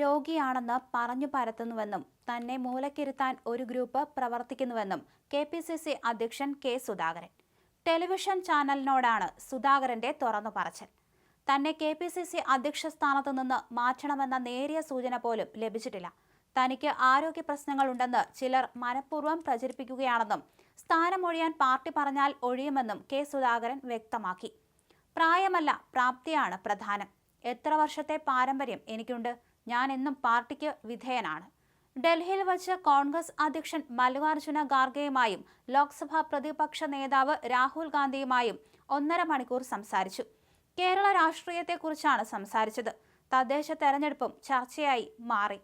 രോഗിയാണെന്ന് പറഞ്ഞു പരത്തുന്നുവെന്നും തന്നെ മൂലക്കിരുത്താൻ ഒരു ഗ്രൂപ്പ് പ്രവർത്തിക്കുന്നുവെന്നും കെ പി സി സി അധ്യക്ഷൻ കെ സുധാകരൻ. ടെലിവിഷൻ ചാനലിനോടാണ് സുധാകരന്റെ തുറന്നു പറച്ചൽ. തന്നെ കെ പി സി സി അധ്യക്ഷ സ്ഥാനത്തു നിന്ന് മാറ്റണമെന്ന നേരിയ സൂചന പോലും ലഭിച്ചിട്ടില്ല. തനിക്ക് ആരോഗ്യ പ്രശ്നങ്ങളുണ്ടെന്ന് ചിലർ മനഃപൂർവം പ്രചരിപ്പിക്കുകയാണെന്നും സ്ഥാനമൊഴിയാൻ പാർട്ടി പറഞ്ഞാൽ ഒഴിയുമെന്നും കെ സുധാകരൻ വ്യക്തമാക്കി. പ്രായമല്ല പ്രാപ്തിയാണ് പ്രധാനം. എത്ര വർഷത്തെ പാരമ്പര്യം എനിക്കുണ്ട്. ഞാൻ എന്നും പാർട്ടിക്ക് വിധേയനാണ്. ഡൽഹിയിൽ വച്ച് കോൺഗ്രസ് അധ്യക്ഷൻ മല്ലികാർജുന ഖാർഗെയുമായും ലോക്സഭാ പ്രതിപക്ഷ നേതാവ് രാഹുൽ ഗാന്ധിയുമായും ഒന്നര മണിക്കൂർ സംസാരിച്ചു. കേരള രാഷ്ട്രീയത്തെക്കുറിച്ചാണ് സംസാരിച്ചത്. തദ്ദേശ തെരഞ്ഞെടുപ്പും ചർച്ചയായി മാറി.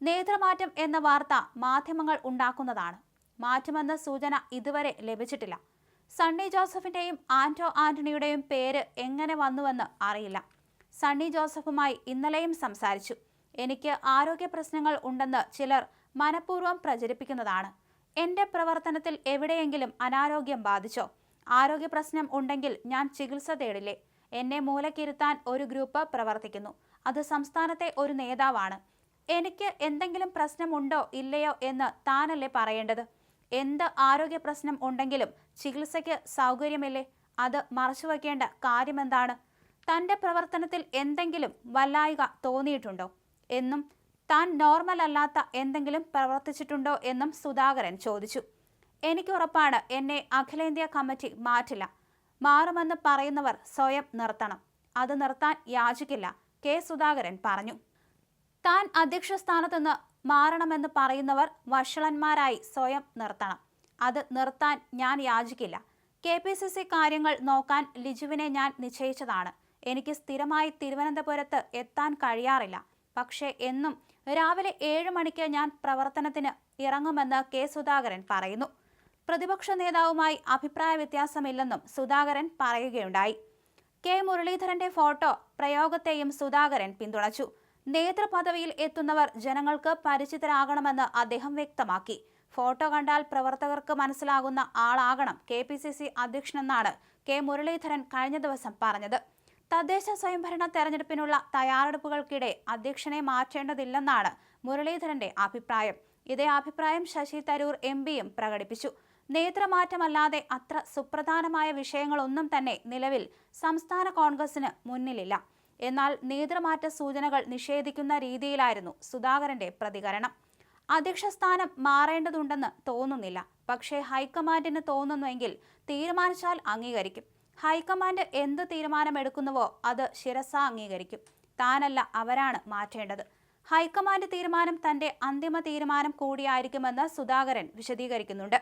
നേതൃമാറ്റം എന്ന വാർത്ത മാധ്യമങ്ങൾ ഉണ്ടാക്കുന്നതാണ്. മാറ്റുമെന്ന സൂചന ഇതുവരെ ലഭിച്ചിട്ടില്ല. സണ്ണി ജോസഫിന്റെയും ആന്റോ ആന്റണിയുടെയും പേര് എങ്ങനെ വന്നുവെന്ന് അറിയില്ല. സണ്ണി ജോസഫുമായി ഇന്നലെയും സംസാരിച്ചു. എനിക്ക് ആരോഗ്യ പ്രശ്നങ്ങൾ ഉണ്ടെന്ന് ചിലർ മനഃപൂർവം പ്രചരിപ്പിക്കുന്നതാണ്. എന്റെ പ്രവർത്തനത്തിൽ എവിടെയെങ്കിലും അനാരോഗ്യം ബാധിച്ചോ? ആരോഗ്യ പ്രശ്നം ഉണ്ടെങ്കിൽ ഞാൻ ചികിത്സ തേടില്ലേ? എന്നെ മൂലക്കിരുത്താൻ ഒരു ഗ്രൂപ്പ് പ്രവർത്തിക്കുന്നു. അത് സംസ്ഥാനത്തെ ഒരു നേതാവാണ്. എനിക്ക് എന്തെങ്കിലും പ്രശ്നമുണ്ടോ ഇല്ലയോ എന്ന് താനല്ലേ പറയേണ്ടത്? എന്ത് ആരോഗ്യ പ്രശ്നം ഉണ്ടെങ്കിലും ചികിത്സയ്ക്ക് സൗകര്യമില്ലേ? അത് മറച്ചുവെക്കേണ്ട കാര്യമെന്താണ്? തന്റെ പ്രവർത്തനത്തിൽ എന്തെങ്കിലും വല്ലായിക തോന്നിയിട്ടുണ്ടോ? എന്നും താൻ നോർമൽ അല്ലാത്ത എന്തെങ്കിലും പ്രവർത്തിച്ചിട്ടുണ്ടോ? എന്നും സുധാകരൻ ചോദിച്ചു. എനിക്ക് ഉറപ്പാണ് എന്നെ അഖിലേന്ത്യാ കമ്മിറ്റി മാറ്റില്ല. മാറുമെന്ന് പറയുന്നവർ സ്വയം നിർത്തണം. അത് നിർത്താൻ യാചിക്കില്ല കെ സുധാകരൻ പറഞ്ഞു. താൻ അധ്യക്ഷ സ്ഥാനത്തുനിന്ന് മാറണമെന്ന് പറയുന്നവർ വഷളന്മാരായി സ്വയം നിർത്തണം. അത് നിർത്താൻ ഞാൻ യാചിക്കില്ല. കെ പി സി സി കാര്യങ്ങൾ നോക്കാൻ ലിജുവിനെ ഞാൻ നിശ്ചയിച്ചതാണ്. എനിക്ക് സ്ഥിരമായി തിരുവനന്തപുരത്ത് എത്താൻ കഴിയാറില്ല. പക്ഷേ എന്നും രാവിലെ ഏഴ് മണിക്ക് ഞാൻ പ്രവർത്തനത്തിന് ഇറങ്ങുമെന്ന് കെ. സുധാകരൻ പറയുന്നു. പ്രതിപക്ഷ നേതാവുമായി അഭിപ്രായ വ്യത്യാസമില്ലെന്നും സുധാകരൻ പറയുകയുണ്ടായി. കെ. മുരളീധരന്റെ ഫോട്ടോ പ്രയോഗത്തെയും സുധാകരൻ പിന്തുണച്ചു. നേതൃപദവിയിൽ എത്തുന്നവർ ജനങ്ങൾക്ക് പരിചിതരാകണമെന്ന് അദ്ദേഹം വ്യക്തമാക്കി. ഫോട്ടോ കണ്ടാൽ പ്രവർത്തകർക്ക് മനസ്സിലാകുന്ന ആളാകണം കെ. പി. സി. സി. അധ്യക്ഷനെന്നാണ് കെ. മുരളീധരൻ കഴിഞ്ഞ ദിവസം പറഞ്ഞത്. തദ്ദേശ സ്വയംഭരണ തെരഞ്ഞെടുപ്പിനുള്ള തയ്യാറെടുപ്പുകൾക്കിടെ അധ്യക്ഷനെ മാറ്റേണ്ടതില്ലെന്നാണ് മുരളീധരന്റെ അഭിപ്രായം. ഇതേ അഭിപ്രായം ശശി തരൂർ എം പിയും പ്രകടിപ്പിച്ചു. നേതൃമാറ്റമല്ലാതെ അത്ര സുപ്രധാനമായ വിഷയങ്ങളൊന്നും തന്നെ നിലവിൽ സംസ്ഥാന കോൺഗ്രസിന് മുന്നിലില്ല. എന്നാൽ നേതൃമാറ്റ സൂചനകൾ നിഷേധിക്കുന്ന രീതിയിലായിരുന്നു സുധാകരന്റെ പ്രതികരണം. അധ്യക്ഷ സ്ഥാനം മാറേണ്ടതുണ്ടെന്ന് തോന്നുന്നില്ല. പക്ഷേ ഹൈക്കമാൻഡിന് തോന്നുന്നുവെങ്കിൽ തീരുമാനിച്ചാൽ അംഗീകരിക്കും. ഹൈക്കമാൻഡ് എന്ത് തീരുമാനമെടുക്കുന്നുവോ അത് ശിരസ അംഗീകരിക്കും. താനല്ല അവരാണ് മാറ്റേണ്ടത്. ഹൈക്കമാൻഡ് തീരുമാനം തന്റെ അന്തിമ തീരുമാനം കൂടിയായിരിക്കുമെന്ന് സുധാകരൻ വിശദീകരിക്കുന്നുണ്ട്.